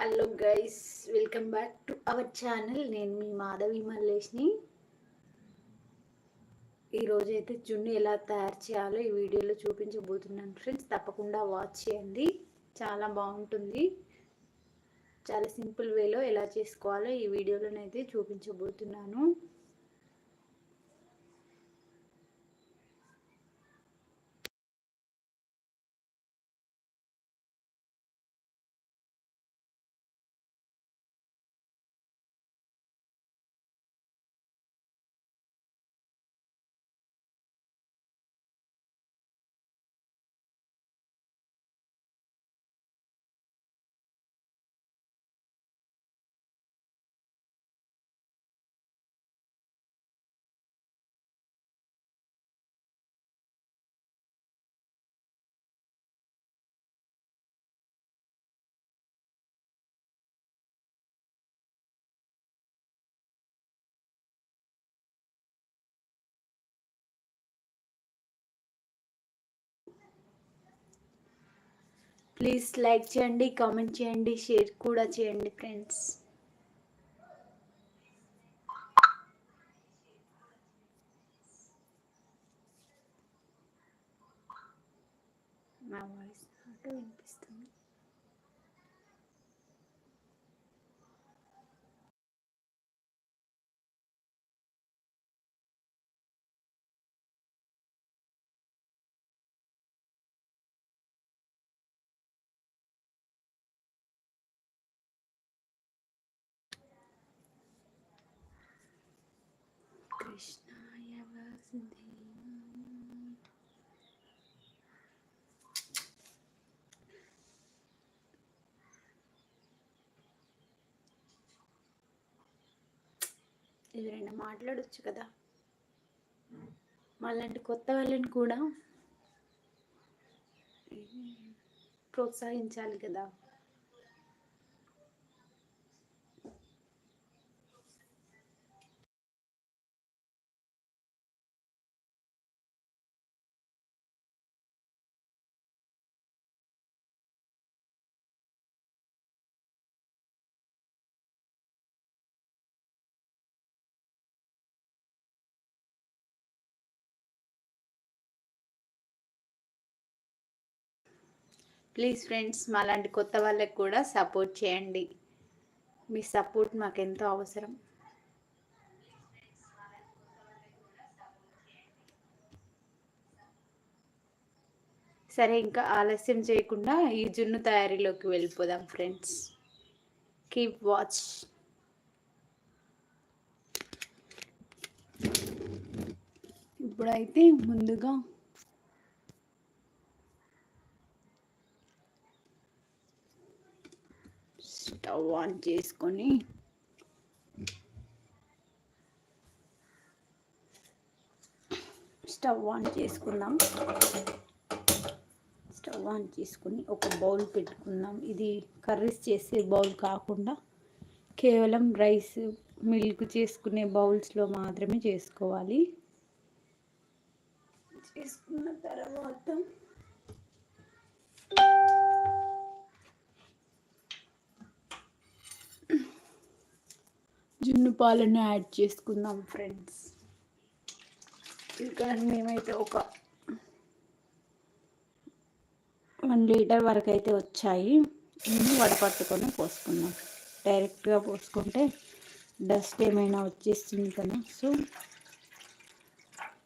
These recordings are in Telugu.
Hello guys welcome back to our channel నేను మీ మాధవి మల్లేష్ని. ఈరోజు అయితే జున్ను ఎలా తయారు చేయాలో ఈ వీడియోలో చూపించబోతున్నాను ఫ్రెండ్స్ తప్పకుండా వాచ్ చేయండి. చాలా బాగుంటుంది. చాలా సింపుల్ వేలో ఎలా చేసుకోవాలో ఈ వీడియోలోనైతే చూపించబోతున్నాను. ప్లీజ్ లైక్ చేయండి కామెంట్ చేయండి షేర్ కూడా చేయండి ఫ్రెండ్స్. కృష్ణాయ ఎవరైనా మాట్లాడొచ్చు కదా. వాళ్ళంటి కొత్త వాళ్ళని కూడా ప్రోత్సహించాలి కదా. ప్లీజ్ ఫ్రెండ్స్ మాలాంటి కొత్త వాళ్ళకి కూడా సపోర్ట్ చేయండి. మీ సపోర్ట్ మాకు ఎంతో అవసరం. సరే ఇంకా ఆలస్యం చేయకుండా ఈ జున్ను తయారీలోకి వెళ్ళిపోదాం ఫ్రెండ్స్. Keep watch. ఇప్పుడైతే ముందుగా స్టవ్ ఆన్ చేసుకొని? స్టవ్ ఆన్ చేసుకుందాం. స్టవ్ ఆన్ చేసుకుని ఒక బౌల్ పెట్టుకుందాం. ఇది కర్రీస్ చేసే బౌల్ కాకుండా కేవలం రైస్ మిల్క్ చేసుకునే బౌల్స్లో మాత్రమే చేసుకోవాలి. చేసుకున్న తర్వాత జున్ను పాలను యాడ్ చేసుకుందాం ఫ్రెండ్స్ ఇక్కడ మేమైతే ఒక వన్ లీటర్ వరకు అయితే వచ్చాయి. ఇన్ని వడపట్టుకొని పోసుకుందాం. డైరెక్ట్గా పోసుకుంటే డస్ట్ ఏమైనా వచ్చేస్తుంది కదా. సో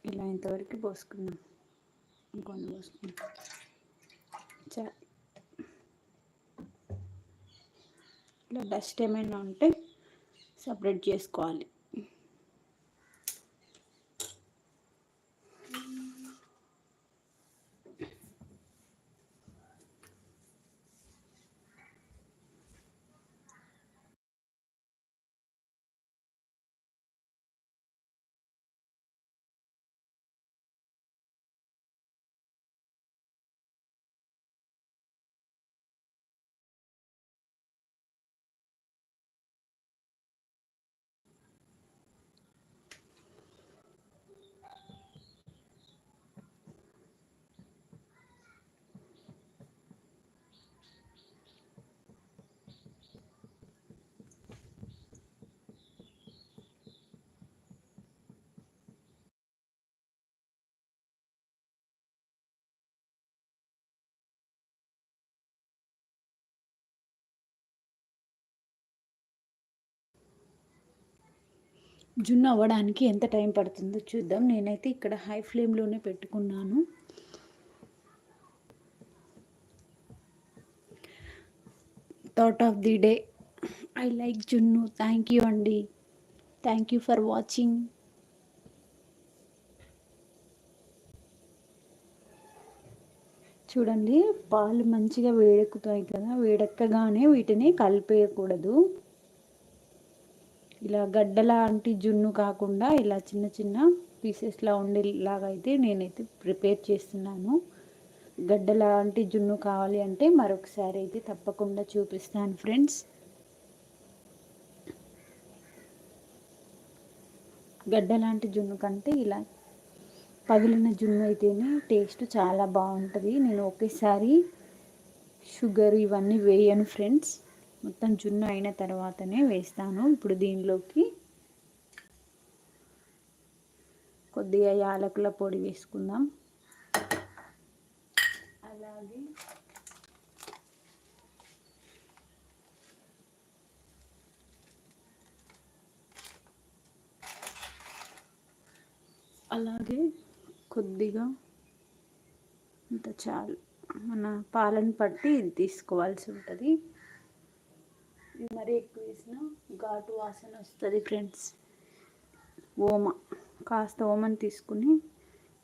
ఇలా ఇంతవరకు పోసుకుందాం ఇంకొన్ని పోసుకుందాం. చా. ఇలా డస్ట్ ఏమైనా ఉంటే సపరేట్ చేసుకోవాలి. జున్ను అవ్వడానికి ఎంత టైం పడుతుందో చూద్దాం. నేనైతే ఇక్కడ హై ఫ్లేమ్లోనే పెట్టుకున్నాను. Thought of the day I like జున్ను థ్యాంక్ యూ అండి థ్యాంక్ యూ ఫర్ వాచింగ్ చూడండి పాలు మంచిగా వేడెక్కుతాయి కదా వేడెక్కగానే వీటిని కలిపేయకూడదు. ఇలా గడ్డ లాంటి జున్ను కాకుండా ఇలా చిన్న చిన్న పీసెస్లా ఉండేలాగా అయితే నేనైతే ప్రిపేర్ చేస్తున్నాను. గడ్డ లాంటి జున్ను కావాలి అంటే మరొకసారి అయితే తప్పకుండా చూపిస్తాను ఫ్రెండ్స్ గడ్డ లాంటి జున్ను కంటే ఇలా పగిలిన జున్ను అయితేనే టేస్ట్ చాలా బాగుంటుంది. నేను ఒకేసారి షుగర్ ఇవన్నీ వేయను ఫ్రెండ్స్ మొత్తం జున్ను అయిన తర్వాతనే వేస్తాను. ఇప్పుడు దీనిలోకి కొద్దిగా యాలకుల పొడి వేసుకుందాం. అలాగే అలాగే కొద్దిగా ఇంత చాలు. మన పాలను పట్టి ఇది తీసుకోవాల్సి ఉంటుంది. మరీ ఎక్కువ వేసిన ఘాటు వాసన వస్తుంది ఫ్రెండ్స్ ఓమ కాస్త ఓమని తీసుకుని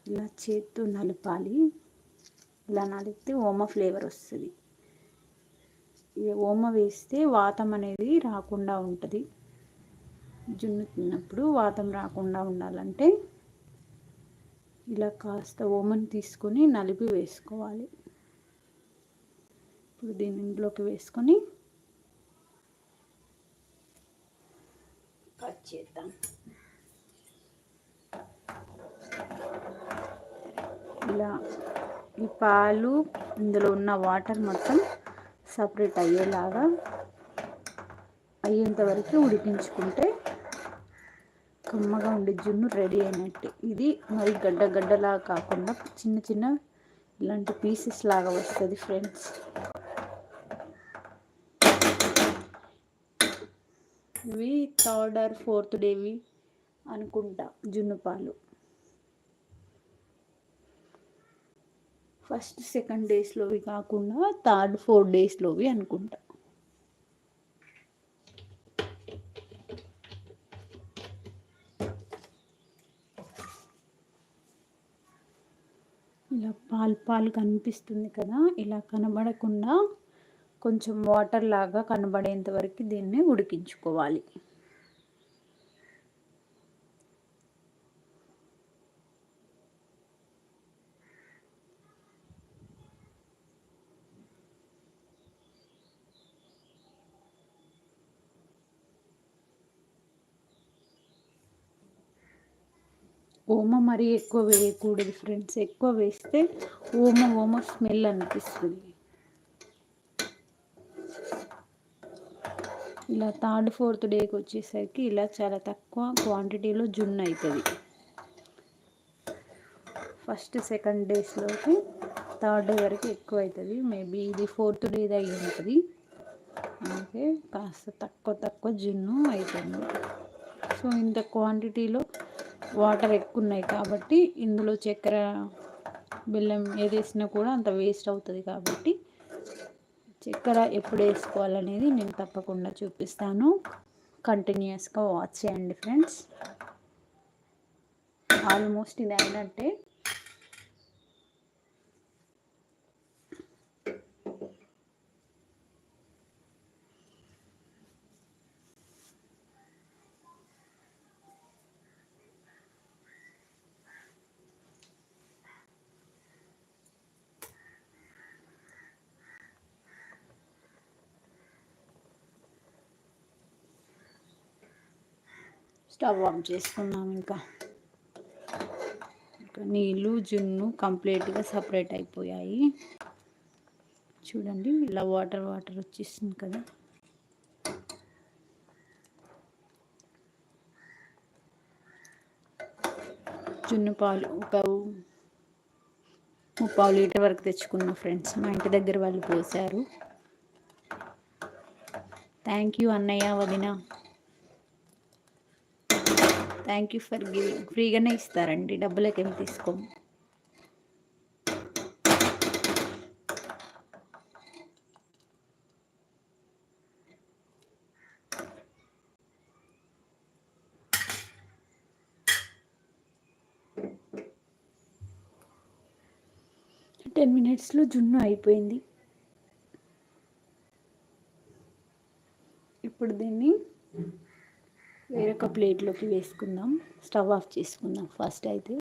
ఇలా చేత్తో నలపాలి. ఇలా నలిపితే ఓమ ఫ్లేవర్ వస్తుంది. ఓమ వేస్తే వాతం అనేది రాకుండా ఉంటుంది. జున్ను తిన్నప్పుడు వాతం రాకుండా ఉండాలంటే ఇలా కాస్త ఓమని తీసుకొని నలిపి వేసుకోవాలి. ఇప్పుడు దీని ఇంట్లోకి వేసుకొని చేద్దాం. ఇలా ఈ పాలు ఇందులో ఉన్న వాటర్ మొత్తం సపరేట్ అయ్యేలాగా అయ్యేంత వరకు ఉడికించుకుంటే కమ్మగా ఉండే జున్ను రెడీ అయినట్టు. ఇది మరి గడ్డ గడ్డలా కాకుండా చిన్న చిన్న ఇలాంటి పీసెస్ లాగా వస్తుంది ఫ్రెండ్స్. ఇవి థర్డ్ ఆర్ ఫోర్త్ డేవి అనుకుంటా జున్ను పాలు ఫస్ట్ సెకండ్ డేస్లోవి కాకుండా థర్డ్ ఫోర్త్ డేస్లోవి అనుకుంటా. ఇలా పాలు పాలు కనిపిస్తుంది కదా ఇలా కనబడకుండా కొంచెం వాటర్ లాగా కనబడేంత వరకు దీన్ని ఉడికించుకోవాలి. ఓమ మరీ ఎక్కువ వేయకూడదు ఫ్రెండ్స్. ఎక్కువ వేస్తే ఓమ ఓమ స్మెల్ అనిపిస్తుంది. ఇలా థర్డ్ ఫోర్త్ డేకి వచ్చేసరికి ఇలా చాలా తక్కువ క్వాంటిటీలో జున్ను అవుతుంది ఫస్ట్ సెకండ్ డేస్లోకి థర్డ్ డే వరకు ఎక్కువ అవుతుంది మేబీ ఇది ఫోర్త్ డేది అయి ఉంటుంది అందుకే కాస్త తక్కువ తక్కువ జున్ను అవుతుంది సో ఇంత క్వాంటిటీలో వాటర్ ఎక్కువ ఉన్నాయి కాబట్టి ఇందులో చక్కెర బెల్లం ఏది వేసినా కూడా అంత వేస్ట్ అవుతుంది కాబట్టి చక్కెర ఎప్పుడు వేసుకోవాలనేది నేను తప్పకుండా చూపిస్తాను. కంటిన్యూస్గా వాచ్ చేయండి ఫ్రెండ్స్ ఆల్మోస్ట్ ఇది అయినట్టే. స్టవ్ ఆఫ్ చేసుకున్నాం ఇంకా. ఇంకా నీళ్ళు జున్ను కంప్లీట్గా సపరేట్ అయిపోయాయి. చూడండి ఇలా వాటర్ వాటర్ వచ్చేసింది కదా. జున్ను పాలు ఒక ముప్పావు లీటర్ వరకు తెచ్చుకున్న ఫ్రెండ్స్. మా ఇంటి దగ్గర వాళ్ళు పోసారు. థ్యాంక్ యూ అన్నయ్య వదిన. థ్యాంక్ యూ ఫర్ గివింగ్ ఫ్రీగానే ఇస్తారండి. డబ్బులకి ఏమి తీసుకోము టెన్ మినిట్స్లో జున్ను అయిపోయింది ఇప్పుడు దీన్ని ఒక ప్లేట్లోకి వేసుకుందాం. స్టవ్ ఆఫ్ చేసుకుందాం ఫస్ట్ అయితే.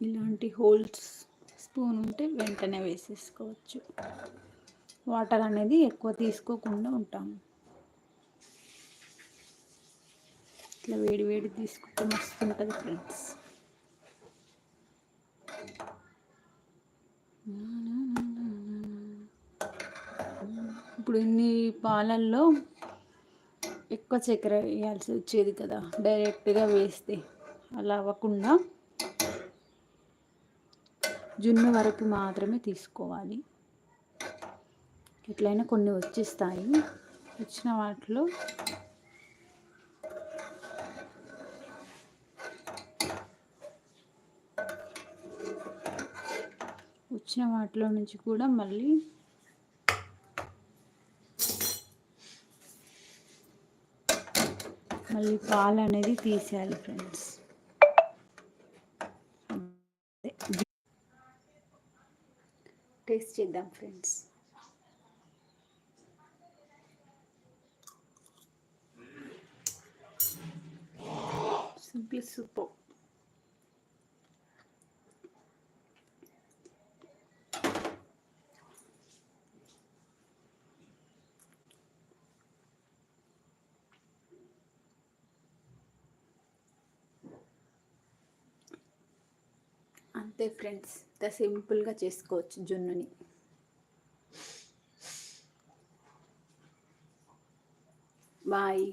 ఇలాంటి హోల్స్ స్పూన్ ఉంటే వెంటనే వేసేసుకోవచ్చు. వాటర్ అనేది ఎక్కువ తీసుకోకుండా ఉంటాము. ఇట్లా వేడి వేడి తీసుకుంటే మస్తు ఉంటుంది ఫ్రెండ్స్. ఇప్పుడు ఇన్ని పాలల్లో ఎక్కువ చక్కెర వేయాల్సి వచ్చేది కదా డైరెక్ట్గా వేస్తే అలా అవ్వకుండా జున్ను వరకు మాత్రమే తీసుకోవాలి. ఎట్లయినా కొన్ని వచ్చేస్తాయి. వచ్చిన వాటిలో వచ్చిన వాటిలో నుంచి కూడా మళ్ళీ మళ్ళీ పాలు అనేది తీసేయాలి ఫ్రెండ్స్. టేస్ట్ చేద్దాం ఫ్రెండ్స్. Simply super. అంతే ఫ్రెండ్స్. ఇంత సింపుల్గా చేసుకోవచ్చు జున్నుని. బాయ్.